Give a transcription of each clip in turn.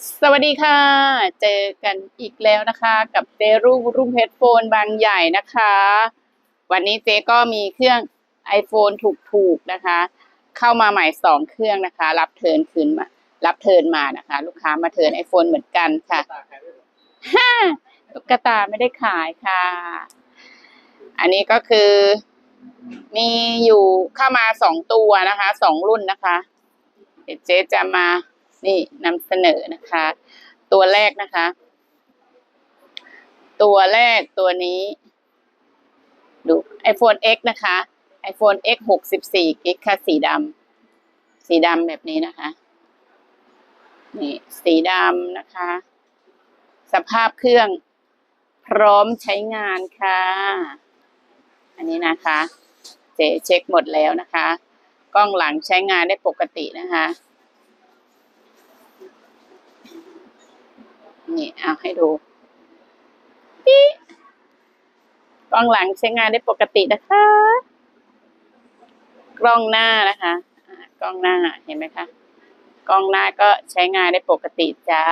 สวัสดีค่ะ เจอกันอีกแล้วนะคะ กับเจรุ่งรุ่งเพชรโฟนบางใหญ่นะคะ วันนี้เจก็มีเครื่อง iPhone ถูกๆนะคะ เข้ามาใหม่สองเครื่องนะคะ รับเทิร์นคืนมา รับเทิร์นมานะคะ ลูกค้ามาเทิร์น iPhone เหมือนกันค่ะฮ่าตุ๊กตาไม่ได้ขายค่ะ อันนี้ก็คือมีอยู่เข้ามาสองตัวนะคะสองรุ่นนะคะเดี๋ยวเจ๊จะมา นี่นำเสนอนะคะ ตัวแรกนะคะ ตัวแรกตัวนี้ ดู iPhone X นะคะ iPhone X หกสิบสี่กิกค่ะสีดำสีดำแบบนี้นะคะ นี่สีดำนะคะ สภาพเครื่องพร้อมใช้งานค่ะ อันนี้นะคะ เจเช็คหมดแล้วนะคะ กล้องหลังใช้งานได้ปกตินะคะ นี่เอาให้ดูปิ๊กล้องหลังใช้งานได้ปกตินะคะ กล้องหน้านะคะกล้องหน้าเห็นไหมคะ กล้องหน้าก็ใช้งานได้ปกติจ้า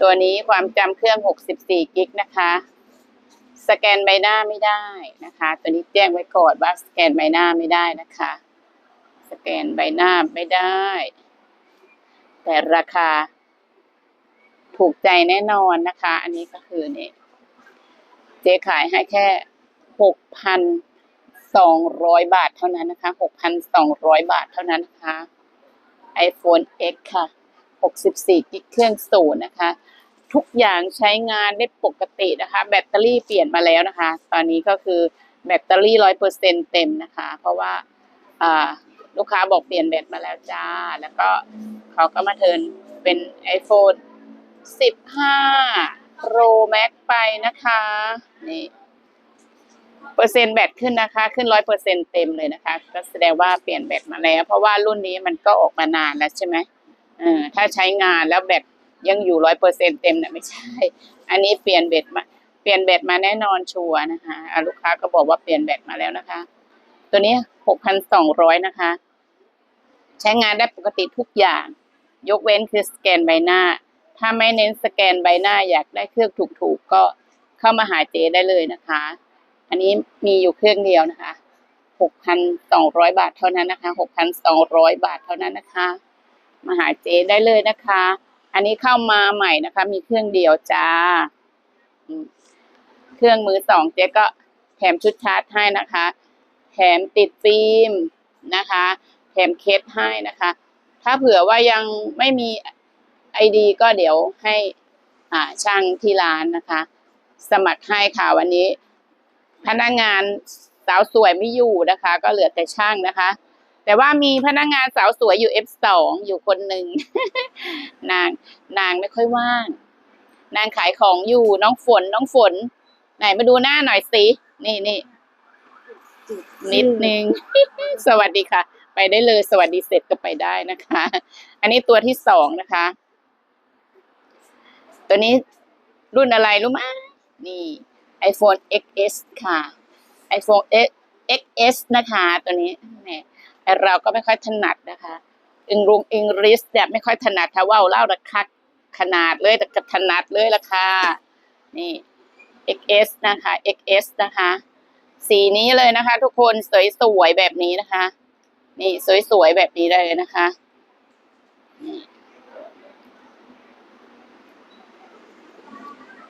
ตัวนี้ความจำเครื่อง 64 กิกนะคะ สแกนใบหน้าไม่ได้นะคะ ตัวนี้แจ้งไว้ก่อนว่าสแกนใบหน้าไม่ได้นะคะ สแกนใบหน้าไม่ได้ แต่ราคา ถูกใจแน่นอนนะคะ อันนี้ก็คือเนี่ยเจ๊ขายให้แค่หกพันสองร้อยบาทเท่านั้นนะคะหกพันสองร้อยบาทเท่านั้นนะคะ iPhone X ค่ะหกสิบสี่กิกเครื่องศูนย์นะคะ ทุกอย่างใช้งานได้ปกตินะคะ แบตเตอรี่เปลี่ยนมาแล้วนะคะ ตอนนี้ก็คือแบตเตอรี่ร้อยเปอร์เซ็นเต็มนะคะ เพราะว่าอ่าลูกค้าบอกเปลี่ยนแบตมาแล้วจ้า แล้วก็เขาก็มาเทิร์นเป็น iPhone 15 Pro Max ไปนะคะ นี่ เปอร์เซ็นต์แบตขึ้นนะคะ ขึ้นร้อยเปอร์เซ็นเต็มเลยนะคะ ก็แสดงว่าเปลี่ยนแบตมาแล้ว เพราะว่ารุ่นนี้มันก็ออกมานานแล้วใช่ไหมเออถ้าใช้งานแล้วแบตยังอยู่ร้อยเปอร์เซ็นเต็มเนี่ยไม่ใช่ อันนี้เปลี่ยนแบตมา เปลี่ยนแบตมาแน่นอนชัวร์นะคะลูกค้าก็บอกว่าเปลี่ยนแบตมาแล้วนะคะ ตัวนี้หกพันสองร้อยนะคะ ใช้งานได้ปกติทุกอย่าง ยกเว้นคือสแกนใบหน้า ถ้าไม่เน้นสแกนใบหน้าอยากได้เครื่องถูกๆก็เข้ามาหาเจได้เลยนะคะ อันนี้มีอยู่เครื่องเดียวนะคะหกพันสองร้อยบาทเท่านั้นนะคะหกพันสองร้อยบาทเท่านั้นนะคะ มาหาเจได้เลยนะคะ อันนี้เข้ามาใหม่นะคะ มีเครื่องเดียวจ้า เครื่องมือสองเจ๊ก็แถมชุดชาร์จให้นะคะ แถมติดฟิล์มนะคะ แถมเคสให้นะคะ ถ้าเผื่อว่ายังไม่มี ไอดีก็เดี๋ยวให้ช่างที่ร้านนะคะ สมัครให้ค่ะวันนี้ พนักงานสาวสวยไม่อยู่นะคะ ก็เหลือแต่ช่างนะคะ แต่ว่ามีพนักงานสาวสวยอยู่ F2 อยู่คนหนึ่งนางนางไม่ค่อยว่าง นางขายของอยู่น้องฝนน้องฝน ไหนมาดูหน้าหน่อยสินี่นี่นิดนึง สวัสดีค่ะ ไปได้เลยสวัสดีเสร็จก็ไปได้นะคะ อันนี้ตัวที่สองนะคะ ตัวนี้รุ่นอะไรรู้ไหมนี่ iPhone XS ค่ะ iPhone X XS นะคะตัวนี้แหมไอเราก็ไม่ค่อยถนัดนะคะอังรุงอังริสเนี่ยไม่ค่อยถนัดถ้าว่าเล่าระคักขนาดเลยแต่ก็ถนัดเลยละค่ะนี่ XS นะคะ XS นะคะ สีนี้เลยนะคะ ทุกคนสวยๆแบบนี้นะคะ นี่สวยๆแบบนี้เลยนะคะนี่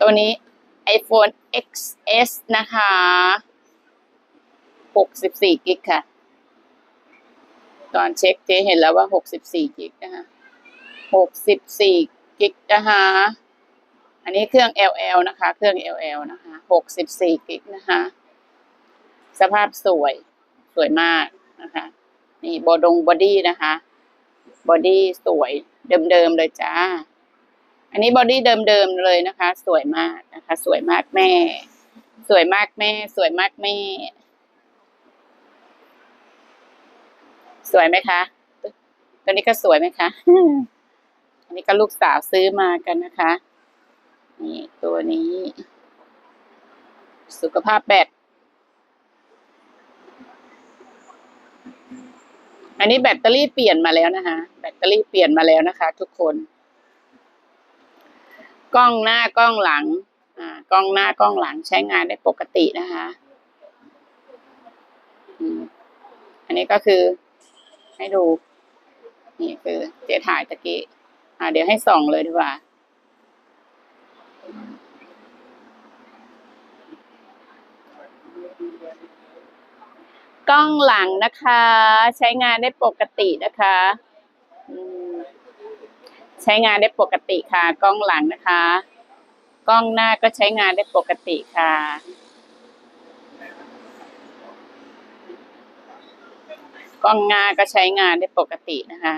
ตัวนี้ iPhone XS นะคะ 64 กิกค่ะ ตอนเช็คเจเห็นแล้วว่า 64 กิกนะคะ 64 กิกนะคะ อันนี้เครื่อง LL นะคะ เครื่อง LL นะคะ 64 กิกนะคะ สภาพสวย สวยมากนะคะ นี่บอดงบอดี้นะคะ บอดี้สวยเดิมๆเลยจ้า อันนี้บอดี้เดิมๆเลยนะคะ สวยมากนะคะ สวยมากแม่ สวยมากแม่ สวยมากแม่ สวยไหมคะ ตัวนี้ก็สวยไหมคะ อันนี้ก็ลูกสาวซื้อมากันนะคะ นี่ตัวนี้ สุขภาพแบตอันนี้แบตเตอรี่เปลี่ยนมาแล้วนะคะ แบตเตอรี่เปลี่ยนมาแล้วนะคะ ทุกคน กล้องหน้ากล้องหลังอ่ากล้องหน้ากล้องหลังใช้งานได้ปกตินะคะอืมอันนี้ก็คือให้ดู นี่คือเจ๊ถ่ายตะกี้อ่า เดี๋ยวให้ส่องเลยดีกว่า กล้องหลังนะคะ ใช้งานได้ปกตินะคะ ใช้งานได้ปกติค่ะ กล้องหลังนะคะ กล้องหน้าก็ใช้งานได้ปกติค่ะ กล้องหน้าก็ใช้งานได้ปกตินะคะ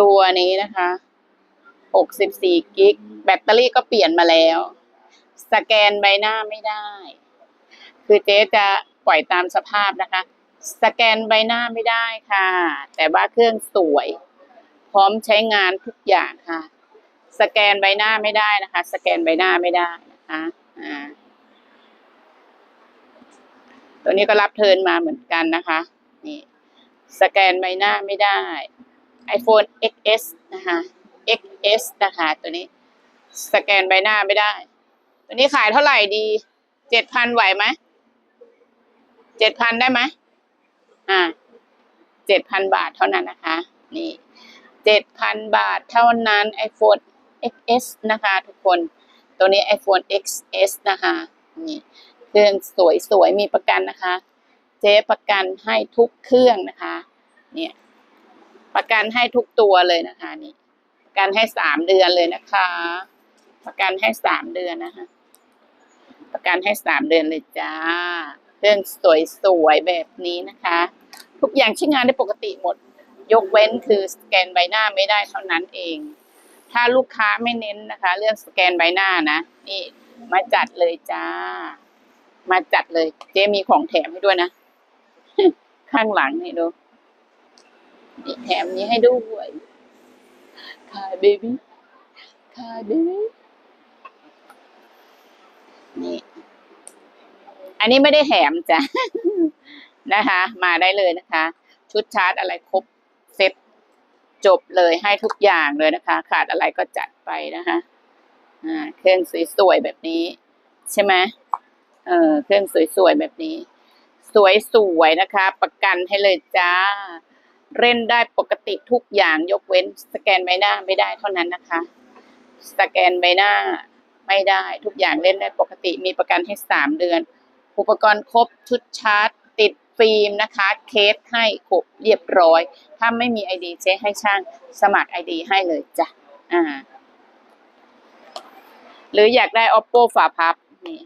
ตัวนี้นะคะ 64 กิก แบตเตอรี่ก็เปลี่ยนมาแล้ว สแกนใบหน้าไม่ได้ คือเจ๊จะปล่อยตามสภาพนะคะ สแกนใบหน้าไม่ได้ค่ะ แต่ว่าเครื่องสวย พร้อมใช้งานทุกอย่างค่ะ สแกนใบหน้าไม่ได้นะคะ สแกนใบหน้าไม่ได้นะคะอ่าตัวนี้ก็รับเทินมาเหมือนกันนะคะ นี่ สแกนใบหน้าไม่ได้ iPhone XS นะคะ XS นะคะตัวนี้ สแกนใบหน้าไม่ได้ ตัวนี้ขายเท่าไหร่ดีเจ็ดพันไหวไหมเจ็ดพันได้ไหมอ่าเจ็ดพันบาทเท่านั้นนะคะ นี่ เจ็ดพันบาทเท่านั้น iPhone XS นะคะทุกคน ตัวนี้ iPhone XS นะคะนี่เครื่องสวยๆ มีประกันนะคะ เจ๊ประกันให้ทุกเครื่องนะคะ เนี่ยประกันให้ทุกตัวเลยนะคะนี่ประกันให้สามเดือนเลยนะคะ ประกันให้สามเดือนนะคะ ประกันให้สามเดือนเลยจ้า เครื่องสวยๆ แบบนี้นะคะ ทุกอย่างใช้งานได้ปกติหมด ยกเว้นคือสแกนใบหน้าไม่ได้เท่านั้นเอง ถ้าลูกค้าไม่เน้นนะคะ เรื่องสแกนใบหน้านะนี่มาจัดเลยจ้า มาจัดเลย เจ๊มีของแถมให้ด้วยนะ ข้างหลังนี่ดูนี่แถมนี้ให้ด้วยคายเบบี้คายเบบี้นี่ อันนี้ไม่ได้แถมจ้ะนะคะ มาได้เลยนะคะ ชุดชาร์จอะไรครบ จบเลยให้ทุกอย่างเลยนะคะ ขาดอะไรก็จัดไปนะคะอ่าเครื่องสวยๆแบบนี้ ใช่ไหมเออเครื่องสวยๆแบบนี้ สวยๆนะคะ ประกันให้เลยจ้า เล่นได้ปกติทุกอย่างยกเว้น สแกนใบหน้าไม่ได้เท่านั้นนะคะ สแกนใบหน้าไม่ได้ทุกอย่างเล่นได้ปกติมีประกันให้สามเดือน อุปกรณ์ครบชุดชาร์จ ฟิล์มนะคะเคสให้ครบเรียบร้อย ถ้าไม่มีไอเจ๊ให้ช่างสมัครไอดีให้เลยจ้ะอ่าหรืออยากได้ oppo ฝาพับนี่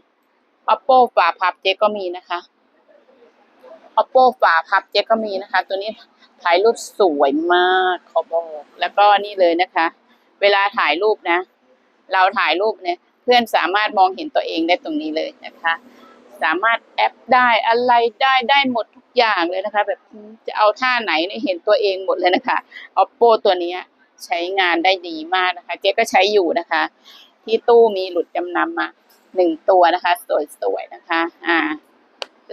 oppo ฝาพับเจ๊ก็มีนะคะ oppo ฝาพับเจ๊ก็มีนะคะ ตัวนี้ถ่ายรูปสวยมากขอบอกแล้วก็นี่เลยนะคะ เวลาถ่ายรูปนะ เราถ่ายรูปเนี่ย เพื่อนสามารถมองเห็นตัวเองได้ตรงนี้เลยนะคะ สามารถแอปได้อะไรได้ได้หมดทุกอย่างเลยนะคะ แบบจะเอาท่าไหนเนี่ยเห็นตัวเองหมดเลยนะคะ oppo ตัวนี้ใช้งานได้ดีมากนะคะ เจ๊ก็ใช้อยู่นะคะ ที่ตู้มีหลุดจำนำมาหนึ่งตัวนะคะสวยๆนะคะ อ่า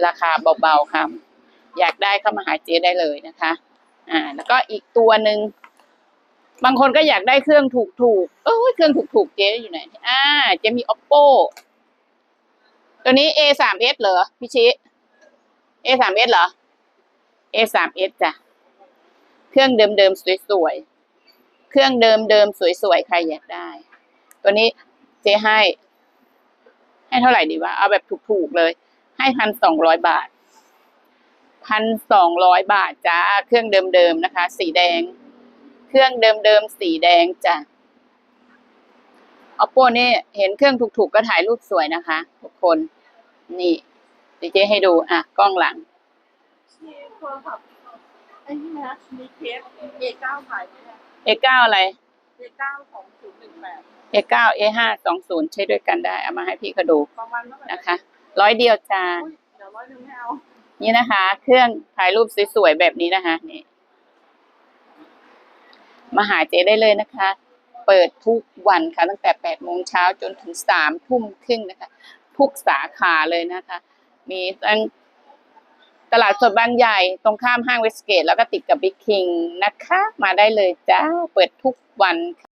ราคาเบาๆค่ะอยากได้เข้ามาหาเจ๊ได้เลยนะคะ อ่า แล้วก็อีกตัวหนึ่งบางคนก็อยากได้เครื่องถูกๆเอ้ยเครื่องถูกๆเจ๊อยู่ไหน อ่า เจ๊มี oppo ตัวนี้ a สาม s เหรอพี่ชิ a สาม s เหรอ a สาม s จ้ะ เครื่องเดิมๆสวยๆ เครื่องเดิมๆสวยๆ ใครอยากได้ ตัวนี้เจ๊ให้ ให้เท่าไหร่ดีวะ เอาแบบถูกๆเลย ให้พันสองร้อยบาท พันสองร้อยบาทจ้า เครื่องเดิมๆนะคะ สีแดง เครื่องเดิมๆสีแดงจ้ะ oppo นี่เห็นเครื่องถูกๆ ก็ถ่ายรูปสวยนะคะทุกคน นี่เดี๋ยวเจ๊ให้ดูอะกล้องหลังที่โทรศัพท์ไอ้นี่นะมีเคส A9 ขายไหมเนี่ย A9 อะไร A9 ของศูนย์หนึ่งแปด A9 A5 สองศูนย์ใช้ด้วยกันได้เอามาให้พี่เขาดูประมาณเท่าไหร่นะคะ ร้อยเดียวจ้าอุ๊ยเดี๋ยวร้อยหนึ่งไม่เอานี่นะคะ เครื่องถ่ายรูปสวยๆแบบนี้นะคะนี่มาหาเจได้เลยนะคะ เปิดทุกวันค่ะตั้งแต่แปดโมงเช้าจนถึงสามทุ่มครึ่งนะคะ ทุกสาขาเลยนะคะ มีตั้งตลาดสดบางใหญ่ตรงข้ามห้างเวสเกต แล้วก็ติดกับบิ๊กคิงนะคะ มาได้เลยจ้า เปิดทุกวันค่ะ